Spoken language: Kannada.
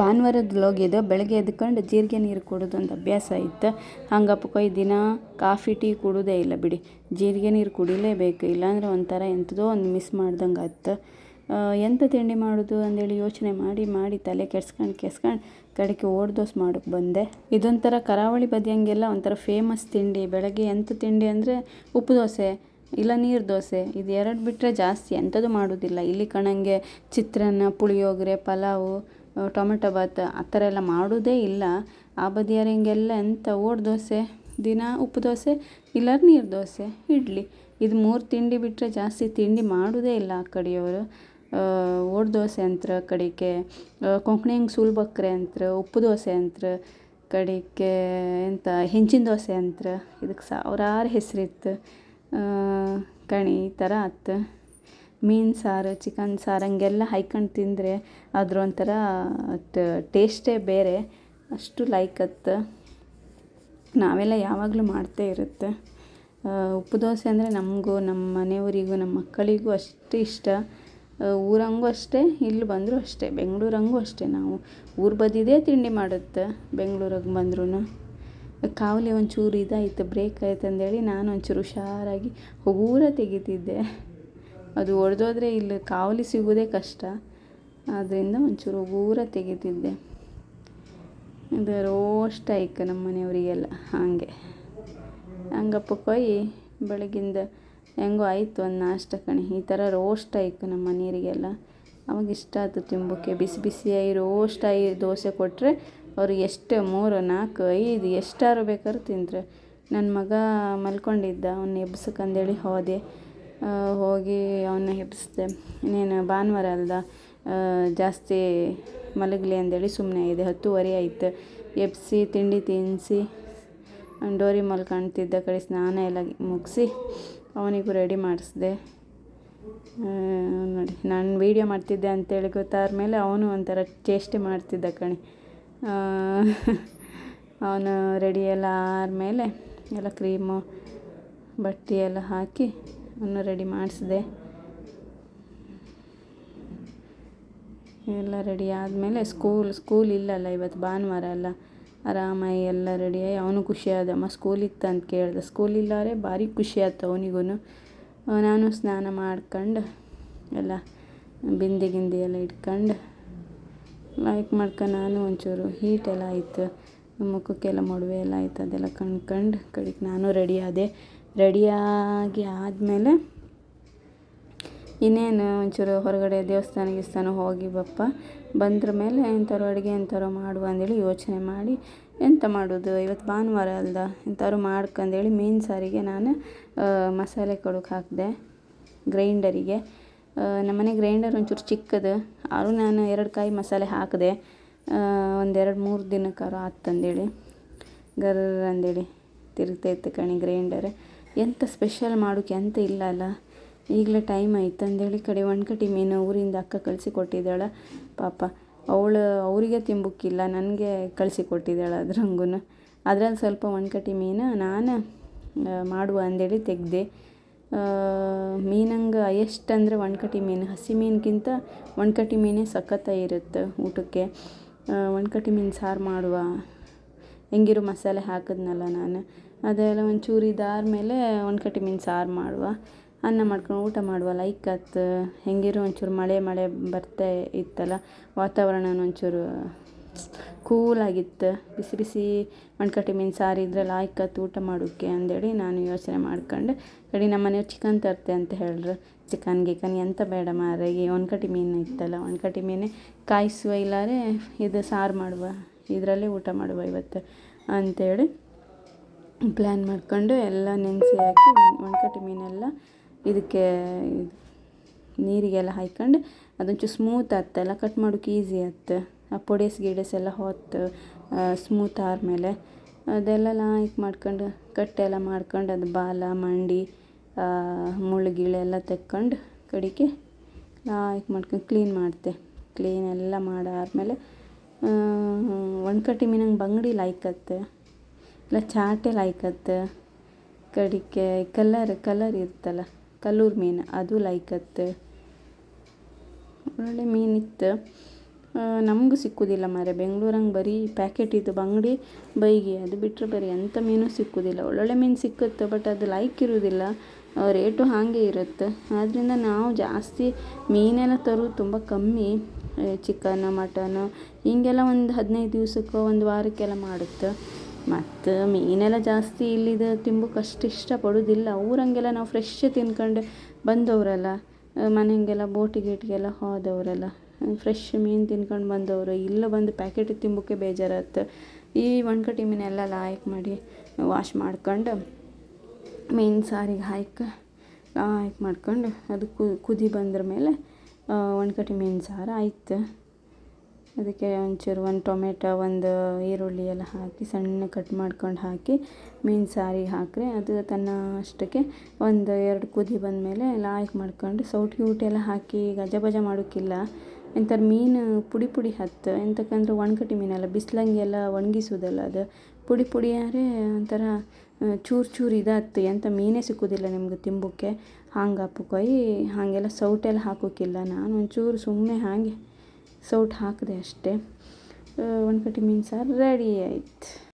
ಭಾನುವಾರದ ಇದು ಬೆಳಗ್ಗೆ ಎದ್ಕೊಂಡು ಜೀರಿಗೆ ನೀರು ಕುಡೋದು ಒಂದು ಅಭ್ಯಾಸ ಇತ್ತು. ಹಂಗಪ್ಪ ಕೊಯ್ ದಿನ ಕಾಫಿ, ಟೀ ಕುಡೋದೇ ಇಲ್ಲ ಬಿಡಿ. ಜೀರಿಗೆ ನೀರು ಕುಡಿಲೇಬೇಕು, ಇಲ್ಲಾಂದ್ರೆ ಒಂಥರ ಎಂಥದೋ ಒಂದು ಮಿಸ್ ಮಾಡ್ದಂಗೆ ಆಯ್ತು. ಎಂಥ ತಿಂಡಿ ಮಾಡೋದು ಅಂದೇಳಿ ಯೋಚನೆ ಮಾಡಿ ಮಾಡಿ ತಲೆ ಕೆಡ್ಸ್ಕೊಂಡು ಕೆಡ್ಸ್ಕೊಂಡು ಕಡೆಗೆ ಓಡ್ ದೋಸೆ ಮಾಡೋಕ್ಕೆ ಬಂದೆ. ಇದೊಂಥರ ಕರಾವಳಿ ಬದಿಯಂಗೆಲ್ಲ ಒಂಥರ ಫೇಮಸ್ ತಿಂಡಿ. ಬೆಳಗ್ಗೆ ಎಂಥ ತಿಂಡಿ ಅಂದರೆ ಉಪ್ಪು ದೋಸೆ ಇಲ್ಲ ನೀರು ದೋಸೆ. ಇದು ಎರಡು ಬಿಟ್ಟರೆ ಜಾಸ್ತಿ ಎಂಥದ್ದು ಮಾಡೋದಿಲ್ಲ. ಇಲ್ಲಿ ಕಣಂಗೆ ಚಿತ್ರಾನ್ನ, ಪುಳಿಯೋಗರೆ, ಪಲಾವು ಟೊಮೆಟೊ ಬಾತ್ ಆ ಥರ ಎಲ್ಲ ಮಾಡೋದೇ ಇಲ್ಲ. ಆ ಬದಿಯವ್ರು ಹಿಂಗೆಲ್ಲ ಎಂಥ ಓಡ್ ದೋಸೆ, ದಿನ ಉಪ್ಪು ದೋಸೆ ಇಲ್ಲ ನೀರು ದೋಸೆ, ಇಡ್ಲಿ. ಇದು ಮೂರು ತಿಂಡಿ ಬಿಟ್ಟರೆ ಜಾಸ್ತಿ ತಿಂಡಿ ಮಾಡೋದೇ ಇಲ್ಲ ಆ ಕಡೆಯವರು. ಓಡ್ ದೋಸೆ ಅಂತ್ರ ಕಡೆಗೆ ಕೊಂಕಣಿ ಹೆಂಗೆ ಸುಲ್ಬಕ್ರೆ ಅಂತ್ರ, ಉಪ್ಪು ದೋಸೆ ಅಂತ್ರ, ಕಡೆಗೆ ಎಂತ ಹೆಂಚಿನ ದೋಸೆ ಅಂತ್ರ. ಇದಕ್ಕೆ ಸಾವಿರಾರು ಹೆಸರಿತ್ತು. ಕಣಿ ಈ ಥರ ಆತು ಮೀನು ಸಾರು, ಚಿಕನ್ ಸಾರು ಹಂಗೆಲ್ಲ ಹಾಯ್ಕೊಂಡು ತಿಂದರೆ ಅದ್ರ ಒಂಥರ ಟೇಸ್ಟೇ ಬೇರೆ. ಅಷ್ಟು ಲೈಕ್ ಅತ್ತ ನಾವೆಲ್ಲ ಯಾವಾಗಲೂ ಮಾಡ್ತೇ ಇರುತ್ತೆ. ಉಪ್ಪು ದೋಸೆ ಅಂದರೆ ನಮಗೂ ನಮ್ಮ ಮನೆಯವರಿಗೂ ನಮ್ಮ ಮಕ್ಕಳಿಗೂ ಅಷ್ಟು ಇಷ್ಟ. ಊರಂಗೂ ಅಷ್ಟೇ, ಇಲ್ಲಿ ಬಂದರೂ ಅಷ್ಟೇ, ಬೆಂಗಳೂರಂಗೂ ಅಷ್ಟೇ ನಾವು. ಊರು ಬದಿದೇ ತಿಂಡಿ ಮಾಡುತ್ತೆ, ಬೆಂಗಳೂರಿಗೆ ಬಂದ್ರೂ ಕಾವಲಿ ಒಂಚೂರು ಇದಾಯಿತು ಬ್ರೇಕ್ ಆಯ್ತು ಅಂದೇಳಿ ನಾನು ಒಂಚೂರು ಹುಷಾರಾಗಿ ಹಗೂರ ತೆಗಿತಿದ್ದೆ. ಅದು ಒಡೆದೋದ್ರೆ ಇಲ್ಲಿ ಕಾವಲಿ ಸಿಗೋದೇ ಕಷ್ಟ. ಆದ್ದರಿಂದ ಒಂಚೂರು ಊರ ತೆಗಿತಿದ್ದೆ ಇದು ರೋಸ್ಟ್ ಆಯ್ಕೆ ನಮ್ಮ ಮನೆಯವರಿಗೆಲ್ಲ ಹಾಗೆ. ಹಂಗಪ್ಪ ಕೊಯ್, ಬೆಳಗಿಂದ ಹೆಂಗೋ ಆಯಿತು ಒಂದು ನಾಷ್ಟ ಕಣಿ. ಈ ಥರ ರೋಸ್ಟ್ ಆಯ್ಕೆ ನಮ್ಮ ಮನೆಯವರಿಗೆಲ್ಲ. ಅವಾಗ ಇಷ್ಟ ಆಯ್ತು ತಿಂಬೋಕೆ ಬಿಸಿ ಬಿಸಿಯಾಗಿ ರೋಸ್ಟ್ ಆಗಿ ದೋಸೆ ಕೊಟ್ಟರೆ ಅವರು ಎಷ್ಟು ಮೂರು, ನಾಲ್ಕು, ಐದು, ಎಷ್ಟಾರು ಬೇಕಾದ್ರೂ ತಿಂತಾರೆ. ನನ್ನ ಮಗ ಮಲ್ಕೊಂಡಿದ್ದ, ಅವ್ನ ಎಬ್ಸಕ್ಕಂದೇಳಿ ಹೋದೆ. ಹೋಗಿ ಅವನ್ನ ಎಬ್ಸಿದೆ ಇನ್ನೇನು ಭಾನುವಾರ ಅಲ್ದ ಜಾಸ್ತಿ ಮಲಗಲಿ ಅಂದೇಳಿ ಸುಮ್ಮನೆ ಇದೆ. ಹತ್ತುವರೆ ಆಯ್ತು. ಎಪ್ಸಿ ತಿಂಡಿ ತಿನ್ನಿಸಿ ಡೋರಿ ಮಲ್ಕೊಳ್ತಿದ್ದ ಕಡೆ ಸ್ನಾನ ಎಲ್ಲ ಮುಗಿಸಿ ಅವನಿಗೂ ರೆಡಿ ಮಾಡಿಸ್ದೆ. ನೋಡಿ, ನಾನು ವೀಡಿಯೋ ಮಾಡ್ತಿದ್ದೆ ಅಂತೇಳಿ ಗೊತ್ತಾದ ಮೇಲೆ ಅವನು ಒಂಥರ ಚೇಷ್ಟೆ ಮಾಡ್ತಿದ್ದ ಕಣಿ. ಅವನು ರೆಡಿ ಎಲ್ಲ ಆದಮೇಲೆ ಎಲ್ಲ ಕ್ರೀಮು ಬಟ್ಟೆ ಎಲ್ಲ ಹಾಕಿ ಅವನು ರೆಡಿ ಮಾಡಿಸಿದೆ. ಎಲ್ಲ ರೆಡಿ ಆದಮೇಲೆ ಸ್ಕೂಲ್ ಸ್ಕೂಲ್ ಇಲ್ಲಲ್ಲ ಇವತ್ತು ಭಾನುವಾರ ಅಲ್ಲ ಆರಾಮಾಗಿ ಎಲ್ಲ ರೆಡಿಯಾಗಿ ಅವನು ಖುಷಿ ಸ್ಕೂಲ್ ಇತ್ತು ಅಂತ ಕೇಳಿದೆ. ಸ್ಕೂಲ್ ಇಲ್ಲಾರೆ ಭಾರಿ ಖುಷಿ ಆಯ್ತು ಅವನಿಗೂ ನಾನು ಸ್ನಾನ ಮಾಡ್ಕೊಂಡು ಎಲ್ಲ ಬಿಂದಿ ಗಿಂದಿ ಎಲ್ಲ ಇಟ್ಕೊಂಡು ಲೈಕ್ ಮಾಡ್ಕೊಂಡು ನಾನು ಒಂಚೂರು ಹೀಟೆಲ್ಲ ಆಯ್ತು. ಮುಖಕ್ಕೆಲ್ಲ ಮೊಡವೆ ಎಲ್ಲ ಆಯ್ತು ಅದೆಲ್ಲ ಕಣ್ಕಂಡು ಕಡೆಗೆ ನಾನು ರೆಡಿ ಆದೆ. ರೆಡಿಯಾಗಿ ಆದಮೇಲೆ ಇನ್ನೇನು ಒಂಚೂರು ಹೊರಗಡೆ ದೇವಸ್ಥಾನ ಗಿವಸ್ಥಾನ ಹೋಗಿ ಬಪ್ಪ, ಬಂದ್ರ ಮೇಲೆ ಎಂಥವ್ರು ಅಡುಗೆ ಎಂಥವ್ರು ಮಾಡುವ ಅಂದೇಳಿ ಯೋಚನೆ ಮಾಡಿ, ಎಂತ ಮಾಡೋದು? ಇವತ್ತು ಭಾನುವಾರ ಅಲ್ದ? ಎಂಥವ್ರು ಮಾಡ್ಕಂದೇಳಿ ಮೀನು ಸಾರಿಗೆ ನಾನು ಮಸಾಲೆ ಕೊಡೋಕೆ ಹಾಕಿದೆ ಗ್ರೈಂಡರಿಗೆ. ನಮ್ಮನೆ ಗ್ರೈಂಡರ್ ಒಂಚೂರು ಚಿಕ್ಕದು. ಆದರೂ ನಾನು ಎರಡು ಕಾಯಿ ಮಸಾಲೆ ಹಾಕಿದೆ. ಒಂದೆರಡು ಮೂರು ದಿನಕ್ಕಾರು ಆತಂದೇಳಿ ಗರ್ ಅಂದೇಳಿ. ತಿರುಗ್ತೈತೆ ಕಣಿ ಗ್ರೈಂಡರ್. ಎಂಥ ಸ್ಪೆಷಲ್ ಮಾಡೋಕೆ ಎಂತ ಇಲ್ಲ ಅಲ್ಲ. ಈಗಲೇ ಟೈಮ್ ಆಯ್ತು ಅಂದೇಳಿ ಕಡೆ ಒಣಕಟ್ಟಿ ಮೀನು ಊರಿಂದ ಅಕ್ಕ ಕಳಿಸಿ ಕೊಟ್ಟಿದ್ದಾಳೆ. ಪಾಪ ಅವಳು ಅವರಿಗೆ ತಿಂಬುಕ್ಕಿಲ್ಲ, ನನಗೆ ಕಳಿಸಿ ಕೊಟ್ಟಿದ್ದಾಳೆ ಅದ್ರಂಗೂ ಅದ್ರಲ್ಲಿ ಸ್ವಲ್ಪ ಒಣಕಟ್ಟಿ ಮೀನು ನಾನು ಮಾಡುವ ಅಂದೇಳಿ ತೆಗೆದೆ. ಮೀನಂಗೆ ಎಷ್ಟು ಅಂದರೆ ಒಣ್ಕಟ್ಟಿ ಮೀನು, ಹಸಿ ಮೀನಿಗಿಂತ ಒಣಕಟ್ಟಿ ಮೀನೇ ಸಖತ್ತಾಗಿರುತ್ತೆ ಊಟಕ್ಕೆ. ಒಣಕಟ್ಟಿ ಮೀನು ಸಾರು ಮಾಡುವ. ಹೆಂಗಿರು ಮಸಾಲೆ ಹಾಕಿದ್ನಲ್ಲ ನಾನು. ಅದೆಲ್ಲ ಒಂಚೂರು ಒಂದು ಕಟ್ಟಿ ಮೀನು ಸಾರು ಮಾಡುವ. ಅನ್ನ ಮಾಡ್ಕೊಂಡು ಊಟ ಮಾಡುವ. ಲೈಕ್ ಆತು ಹೆಂಗಿರು ಒಂಚೂರು ಮಳೆ ಮಳೆ ಬರ್ತಾ ಇತ್ತಲ್ಲ, ವಾತಾವರಣನೂ ಒಂಚೂರು ಕೂಲಾಗಿತ್ತು ಬಿಸಿ ಬಿಸಿ ಮಣ್ಕಟ್ಟಿ ಮೀನು ಸಾರು ಇದ್ರೆ ಲಾಯ್ಕತ್ತು ಊಟ ಮಾಡೋಕ್ಕೆ ಅಂದೇಳಿ ನಾನು ಯೋಚನೆ ಮಾಡ್ಕೊಂಡು, ಕಡೆ ನಮ್ಮ ಮನೆಯವ್ರು ಚಿಕನ್ ತರ್ತೆ ಅಂತ ಹೇಳ್ರು. ಚಿಕನ್ ಗಿಕನ್ ಎಂತ ಬೇಡ ಮಾರಾಗಿ ಒಣ್ಕಟ್ಟಿ ಮೀನು ಇತ್ತಲ್ಲ, ಒಣಕಟ್ಟಿ ಮೀನೇ ಕಾಯಿಸುವ ಇಲ್ಲಾರೆ ಇದು ಸಾರು ಮಾಡುವ. ಇದರಲ್ಲೇ ಊಟ ಮಾಡುವ ಇವತ್ತು ಅಂಥೇಳಿ ಪ್ಲ್ಯಾನ್ ಮಾಡ್ಕೊಂಡು ಎಲ್ಲ ನೆನೆಸಿ ಹಾಕಿ ಒಣಕಟ್ಟಿ ಮೀನೆಲ್ಲ ಇದಕ್ಕೆ ನೀರಿಗೆಲ್ಲ ಹಾಯ್ಕೊಂಡು ಅದೊಂಚೂರು ಸ್ಮೂತ್ ಅಲ್ಲ ಕಟ್ ಮಾಡೋಕೆ ಈಸಿ ಆಯ್ತು ಆ ಪೊಡೇಸ್ ಗಿಡೇಸ್ ಎಲ್ಲ ಹೊತ್ತು ಸ್ಮೂತ್ ಆದಮೇಲೆ ಅದೆಲ್ಲ ಲಾಯ್ಕ್ ಮಾಡ್ಕೊಂಡು ಕಟ್ಟೆಲ್ಲ ಮಾಡ್ಕೊಂಡು ಅದು ಬಾಲ, ಮಂಡಿ ಮುಳ್ಳು ತಕ್ಕೊಂಡು ಕಡಿಕೆ ಲಾಯ್ಕ್ ಮಾಡ್ಕೊಂಡು ಕ್ಲೀನ್ ಮಾಡ್ತೆ. ಕ್ಲೀನ್ ಎಲ್ಲ ಮಾಡಾದ್ಮೇಲೆ ಕಟ್ಟಿ ಮೀನಂಗೆ ಬಂಗಡಿ ಲಾಯ್ಕತ್ತೆ ಇಲ್ಲ ಚಾಟೆ ಲಾಯ್ಕತ್ತೆ ಕಡಿಕೆ ಕಲರ್ ಕಲರ್ ಇರ್ತಲ್ಲ ಕಲ್ಲೂರು ಮೀನು ಅದು ಲಾಯ್ಕತ್ತೆ ಒಳ್ಳೆ ಮೀನಿತ್ತು ನಮಗೂ ಸಿಕ್ಕುದಿಲ್ಲ ಮಾರೆ. ಬೆಂಗ್ಳೂರಂಗೆ ಬರೀ ಪ್ಯಾಕೆಟ್ ಇದು ಬಂಗಡಿ, ಬೈಗಿ, ಅದು ಬಿಟ್ಟರೆ ಬರೀ ಎಂಥ ಮೀನು ಸಿಕ್ಕೋದಿಲ್ಲ. ಒಳ್ಳೊಳ್ಳೆ ಮೀನು ಸಿಕ್ಕುತ್ತೆ ಬಟ್ ಅದು ಲೈಕ್ ಇರುವುದಿಲ್ಲ. ರೇಟು ಹಾಗೆ ಇರುತ್ತೆ. ಆದ್ದರಿಂದ ನಾವು ಜಾಸ್ತಿ ಮೀನೆಲ್ಲ ತರೋದು ತುಂಬ ಕಮ್ಮಿ. ಚಿಕನ್, ಮಟನ್, ಹೀಗೆಲ್ಲ ಒಂದು ಹದಿನೈದು ದಿವ್ಸಕ್ಕೆ ಒಂದು ವಾರಕ್ಕೆಲ್ಲ ಮಾಡುತ್ತೆ. ಮತ್ತು ಮೀನೆಲ್ಲ ಜಾಸ್ತಿ ಇಲ್ಲಿದು ತಿಂಬಕ್ಕೆ ಅಷ್ಟು ಇಷ್ಟಪಡೋದಿಲ್ಲ. ಊರಂಗೆಲ್ಲ ನಾವು ಫ್ರೆಶ್ ತಿನ್ಕೊಂಡು ಬಂದವರಲ್ಲ ಮನೆಗೆಲ್ಲ ಬೋಟಿ ಗೀಟಿಗೆಲ್ಲ ಹೋದವರಲ್ಲ ಫ್ರೆಶ್ ಮೀನು ತಿನ್ಕೊಂಡು ಬಂದವರು, ಇಲ್ಲ ಬಂದು ಪ್ಯಾಕೆಟ್ ತಿಂಬಕ್ಕೆ ಬೇಜಾರತ್ತೆ ಈ ಒಣಕಟ್ಟಿ ಮೀನೆಲ್ಲ ಲಾಯ್ಕ್ ಮಾಡಿ ವಾಶ್ ಮಾಡ್ಕೊಂಡು ಮೀನು ಸಾರಿಗೆ ಹಾಯ್ಕ, ಲಾಯ್ಕ್ ಮಾಡ್ಕೊಂಡು ಅದು ಕುದಿ ಬಂದ್ರ ಮೇಲೆ ಒಣ್ಕಟ್ಟಿ ಮೀನು ಸಾರು ಆಯ್ತು. ಅದಕ್ಕೆ ಒಂಚೂರು ಒಂದು ಟೊಮೆಟೊ, ಒಂದು ಈರುಳ್ಳಿ ಎಲ್ಲ ಹಾಕಿ ಸಣ್ಣ ಕಟ್ ಮಾಡ್ಕೊಂಡು ಹಾಕಿ ಮೀನು ಸಾರಿಗೆ ಹಾಕಿದ್ರೆ ಅದು ತನ್ನ ಅಷ್ಟಕ್ಕೆ ಒಂದು ಎರಡು ಕುದಿ ಬಂದಮೇಲೆ ಲಾಯ್ಕ್ ಮಾಡ್ಕೊಂಡು ಸೌಟ್ ಊಟ ಎಲ್ಲ ಹಾಕಿ ಗಜ ಬಜ ಮಾಡೋಕ್ಕಿಲ್ಲ ಎಂಥರ ಮೀನು ಪುಡಿ ಪುಡಿ ಹತ್ತು. ಎಂತಕ್ಕಂದ್ರೆ ಒಣಕಟ್ಟಿ ಮೀನಲ್ಲ, ಬಿಸ್ಲಂಗೆಲ್ಲ ಒಣಗಿಸೋದಲ್ಲ ಅದು. ಪುಡಿ ಪುಡಿ ಅಂದರೆ ಒಂಥರ ಚೂರು ಚೂರು ಇದಾಗ್ತು ಎಂಥ ಮೀನೇ ಸಿಕ್ಕುದಿಲ್ಲ ನಿಮ್ಗೆ ತಿಂಬೋಕ್ಕೆ. ಹಂಗೆ ಅಪ್ಪುಕೊಯ್, ಹಾಗೆಲ್ಲ ಸೌಟೆಲ್ಲ ಹಾಕೋಕ್ಕಿಲ್ಲ ನಾನು ಒಂಚೂರು ಸುಮ್ಮನೆ ಹಾಗೆ ಸೌಟ್ ಹಾಕಿದೆ ಅಷ್ಟೇ. ಒಂದು ಕಟ್ಟಿ ಮೀನು ಸಾರು ರೆಡಿ ಆಯ್ತು.